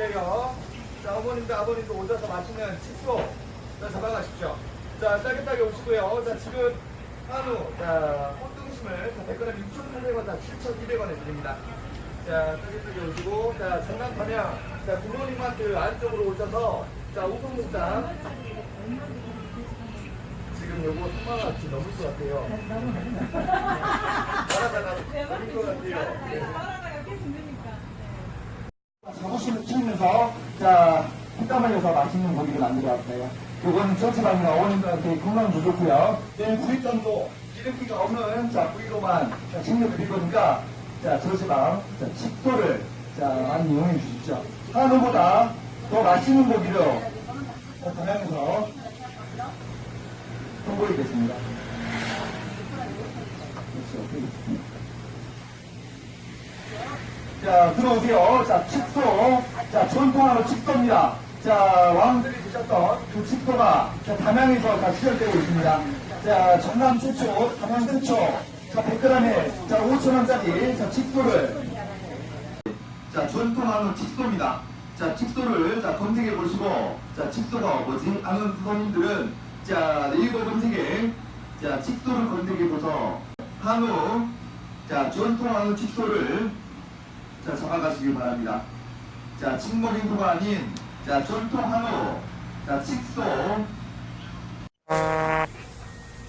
드려요. 자, 어머님도 아버님도 오셔서 맛있는 칩소 자, 잡아가십시오. 자, 짜릿하게 오시고요. 자, 지금 한우, 자, 꽃등심을 자, 100g 6,800원, 자, 7,200원에 드립니다. 자, 짜릿하게 오시고, 자, 전남파면, 자, 굿모닝마트 안쪽으로 오셔서, 자, 우동국장. 지금 요거 3만원치 넘을 것 같아요. 따라다가 넘을 것 같아요. 네. 키우면서 자 땀 흘려서 맛있는 고기를 만들어 왔어요. 요거는 저체감이나 어머님들한테 건강도 좋고요. 내일 구입점도 기름기가 없는 자 부위로만 자, 챙겨드릴 거니까 자 저체감 자 칩도를 자 많이 이용해 주십시오. 한우보다 더 맛있는 고기를 자, 다양해서 선보이겠습니다. 그렇죠. 자, 들어오세요. 자, 칡도. 자, 전통하는 칡도입니다. 자, 왕들이 드셨던 그 칡도가 자, 담양에서 다 시절되고 있습니다. 자, 전남 최초, 담양 최초. 자, 100g에 자, 5천원짜리 자, 칡도를. 자, 전통하는 칡도입니다. 자, 칡도를 자, 검색해 보시고, 자, 칡도가 뭐지? 아는 부모님들은 자, 네이버 검색에 자, 칡도를 검색해 보서 한우, 자, 전통하는 칡도를 자, 잡아가시길 바랍니다. 자, 침몰인도가 아닌, 자, 전통 한우, 자, 칙소.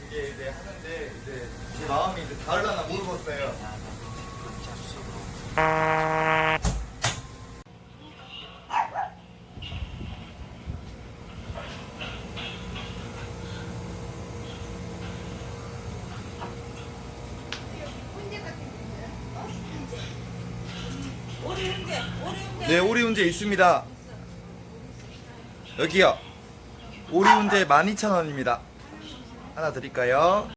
이게 이제 하는데, 이제 제 마음이 이제 다르려나 모르겠어요. 오리 훈제, 오리 훈제. 네, 오리 훈제 있습니다. 여기요. 오리 훈제 12,000원입니다. 하나 드릴까요?